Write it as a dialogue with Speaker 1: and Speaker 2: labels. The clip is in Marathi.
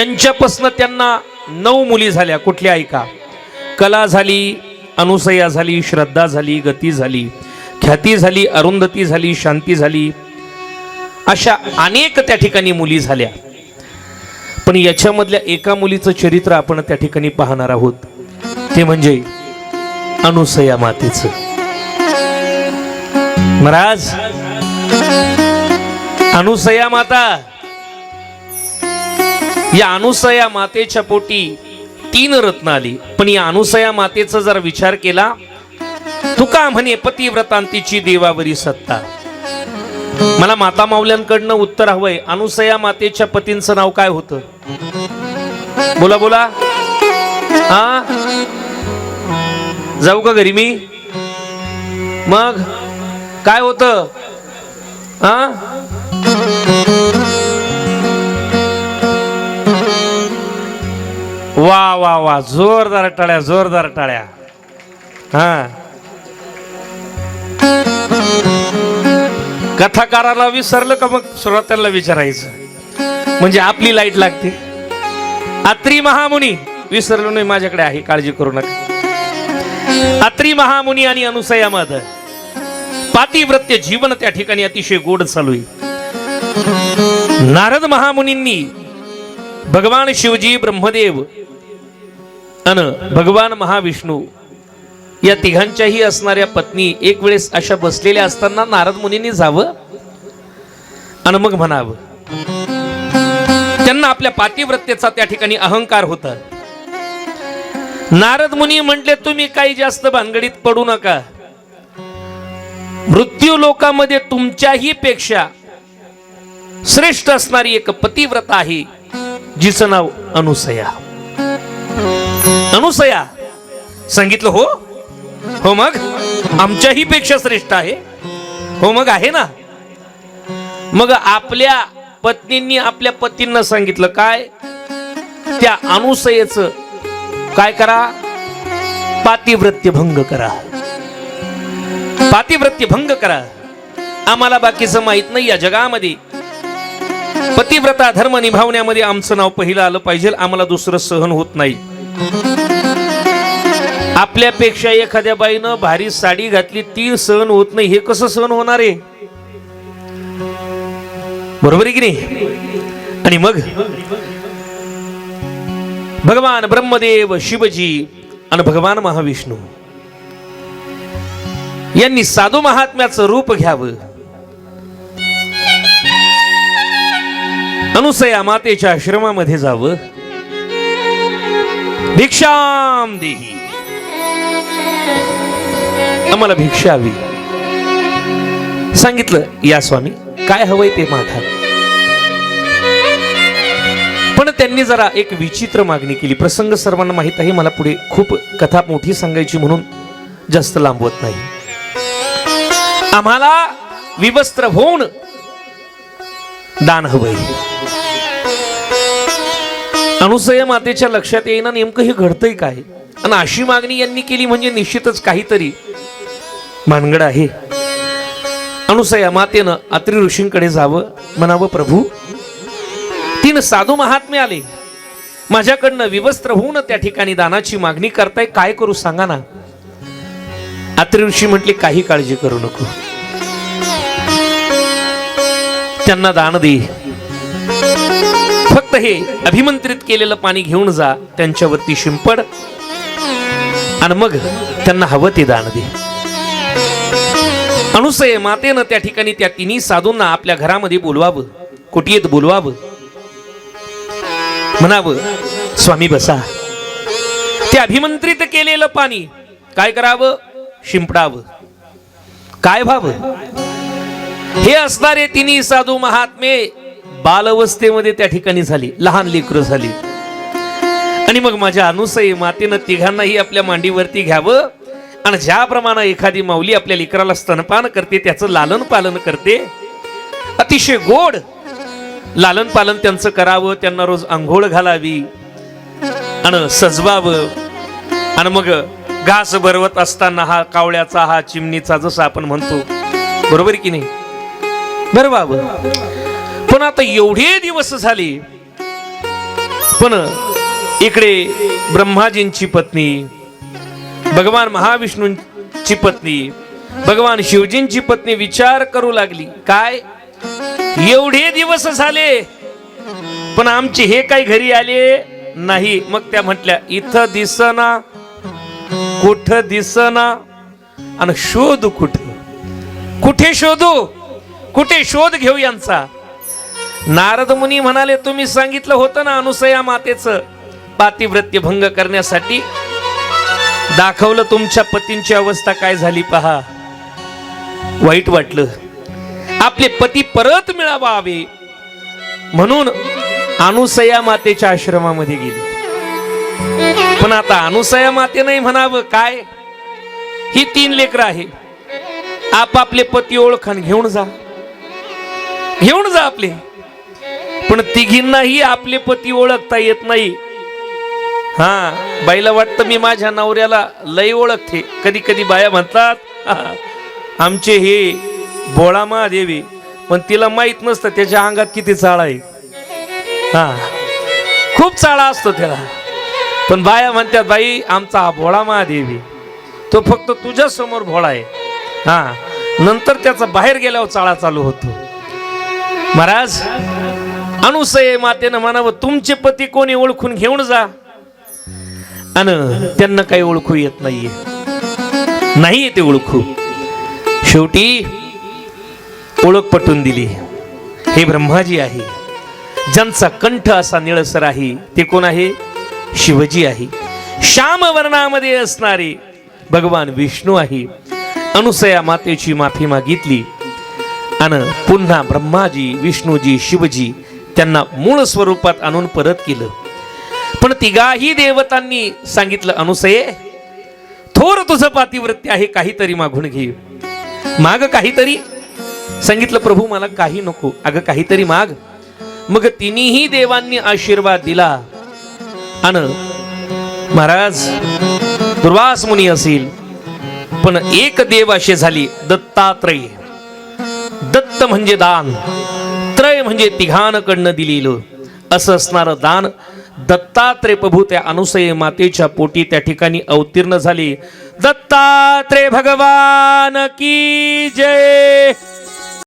Speaker 1: त्यांच्यापासनं त्यांना नऊ मुली झाल्या. कुठल्या ऐका कला झाली अनुसया झाली श्रद्धा झाली गती झाली ख्याती झाली अरुंधती झाली शांती झाली. अशा अनेक त्या ठिकाणी मुली झाल्या. पण याच्यामधल्या एका मुलीचं चरित्र आपण त्या ठिकाणी पाहणार आहोत. ते म्हणजे अनुसया मातेचं. महाराज अनुसया माता! या अनुसया मातेच्या पोटी तीन रत्न आली. पण या अनुसया मातेचा जर विचार केला तुका म्हणे पतिव्रतांतीची देवावरी सत्ता. मला माता माऊल्यांकडनं उत्तर हवंय अनुसया मातेच्या पतींचं नाव काय होतं? बोला बोला. हा? जाऊ का घरी मी? मग? काय होतं? हा? वा वा वा. जोरदार टाळ्या जोरदार टाळ्या. हा. कथाकाराला विसरलं का मग श्रोत्यांना विचारायचं? म्हणजे आपली लाइट लागते. अत्री महामुनी विसरलो नाही माझ्याकडे आहे काळजी करू नका. अत्री महामुनी आणि अनुसयामध्ये पातिव्रत्य जीवन त्या ठिकाणी अतिशय गोड चालू आहे. नारद महामुनींनी भगवान शिवजी ब्रह्मदेव अन भगवान महाविष्णू या तिघांच्याही असणाऱ्या पत्नी एक वेळेस अशा बसलेल्या असताना नारद मुनींनी जावं आणि मग म्हणावं. त्यांना आपल्या पातिव्रत्याचा त्या ठिकाणी अहंकार होता. नारद मुनी म्हटले तुम्ही काही जास्त भानगडीत पडू नका. मृत्यू लोकामध्ये तुमच्याही पेक्षा श्रेष्ठ असणारी एक पतिव्रता आहे जिचं नाव अनुसया. अनुसया सांगितलं हो? हो मग? आमच्याही पेक्षा श्रेष्ठ आहे. हो मग आहे ना? मग आपल्या पत्नींनी आपल्या पतींना सांगितलं काय? त्या अनुसयेचं काय करा? पातिव्रत्य भंग करा. पातिव्रत्य भंग करा. आम्हाला बाकीचं माहीत नाही या जगामध्ये. पतिव्रता धर्म निभावण्यामध्ये आमचं नाव पहिलं आलं पाहिजे. आम्हाला दुसरं सहन होत नाही. आपल्यापेक्षा एखाद्या बाईनं भारी साडी घातली ती सहन होत नाही. हे कसं सहन होणार आहे? बरोबर आहे की नाही? आणि मग? भगवान ब्रह्मदेव शिवजी आणि भगवान महाविष्णू यांनी साधू महात्म्याचं रूप घ्यावं. अनुसया मातेच्या आश्रमामध्ये जावं. भिक्षाम देही. आम्हाला भिक्षा हवी. सांगितलं या स्वामी काय हवंय ते मागा. पण त्यांनी जरा एक विचित्र मागणी केली. प्रसंग सर्वांना माहीत आहे मला पुढे खूप कथा मोठी सांगायची म्हणून जास्त लांबवत नाही. आम्हाला विवस्त्र होऊन दान हवंय. अनुसया मातेच्या लक्षात येईना नेमकं हे घडतंय काय? आणि अशी मागणी यांनी केली म्हणजे निश्चितच काहीतरी भानगड आहे. अनुसया मातेनं अत्रि ऋषींकडे जावं म्हणावं प्रभू तीन साधू महात्मे आले. माझ्याकडनं विवस्त्र होऊन त्या ठिकाणी दानाची मागणी करताय काय करू सांगा ना. अत्री ऋषी म्हटले काही काळजी करू नको. त्यांना दान दे. फक्त हे अभिमंत्रित केलेलं पाणी घेऊन जा त्यांच्यावरती शिंपड आणि मग त्यांना हवं ते दान दे. अनुसय मातेनं त्या ठिकाणी त्या तिन्ही साधूंना आपल्या घरामध्ये बोलवावं कुटियेत बोलवावं. म्हणावं स्वामी बसा. ते अभिमंत्रित केलेलं पाणी काय करावं? शिंपडावं. काय व्हावं? हे असणारे तिन्ही साधू महात्मे बालवस्थेमध्ये त्या ठिकाणी झाली लहान लेकरं झाली. आणि मग माझ्या अनुसयी मातेनं तिघांनाही आपल्या मांडीवरती घ्यावं. आणि ज्याप्रमाणे एखादी माऊली आपल्या लेकराला स्तनपान करते त्याचं लालन पालन करते. अतिशय गोड लालन पालन त्यांचं करावं त्यांना रोज आंघोळ घालावी आणि सजवावं. आणि मग घास भरवत असताना हा कावळ्याचा हा चिमणीचा जसं आपण म्हणतो. बरोबर की नाही? भरवावं पण आता एवढे दिवस झाले. पण इकडे ब्रह्माजींची पत्नी भगवान महाविष्णूंची पत्नी भगवान शिवजींची पत्नी विचार करू लागली. काय? एवढे दिवस झाले पण आमचे हे काही घरी आले नाही. मग त्या म्हटल्या इथं दिसना कुठ दिसना आणि शोध कुठ? कुठे शोधू? कुठे शोध घेऊ यांचा? नारद मुनी म्हणाले तुम्ही सांगितलं होतं ना अनुसया मातेचं? पातिव्रत्य भंग करण्यासाठी दाखवलं तुमच्या पतींची अवस्था काय झाली पहा. वाईट वाटलं. आपले पती परत मिळावे म्हणून अनुसया मातेच्या आश्रमामध्ये गेली. पण आता अनुसया माते नाही म्हणावं काय? ही तीन लेकर आहे. आपापले पती ओळखण घेऊन जा. घेऊन जा आपले. पण तिघींनाही आपले पती ओळखता येत नाही. हा बाईला वाटतं मी माझ्या नवऱ्याला लई ओळखते. कधी कधी बाया म्हणतात आमचे हे भोळा महादेवी पण तिला माहीत नसतं त्याच्या अंगात किती चाळा आहे. हा खूप चाळा असतो त्याला. पण बाया म्हणतात बाई आमचा हा भोळा महादेवी तो फक्त तुझ्या समोर भोळा आहे. हा नंतर त्याचा बाहेर गेल्यावर चाळा चालू होतो. महाराज अनुसये मातेनं म्हणावं तुमचे पती कोणी ओळखून घेऊन जा. अन त्यांना काही ओळखू येत नाहीये. नाही ते ओळखू. शेवटी ओळख पटून दिली. हे ब्रह्माजी आहे. ज्यांचा कंठ असा निळसर आहे ते कोण आहे? शिवजी आहे. श्याम वर्णामध्ये असणारे भगवान विष्णू आहे. अनुसया मातेची माफी मागितली. आणि पुन्हा ब्रह्माजी विष्णूजी शिवजी त्यांना मूळ स्वरूपात आणून परत केलं. पण तिघाही देवतांनी सांगितलं अनुसये थोर तुझं पातिवृत्य आहे काहीतरी मागून घे. माग काहीतरी? सांगितलं प्रभू मला काही नको. अगं काहीतरी माग. मग तिन्ही देवांनी आशीर्वाद दिला. आणि महाराज दुर्वास मुनी असेल पण एक देव असे झाली दत्तात्रय. दत्त म्हणजे दान त्रय म्हणजे तिघांकडनं दिलेलं. असं असणारं दान दत्तात्रय प्रभू त्या अनुसये मातेच्या पोटी त्या ठिकाणी अवतीर्ण झाली. दत्तात्रे भगवान की जय!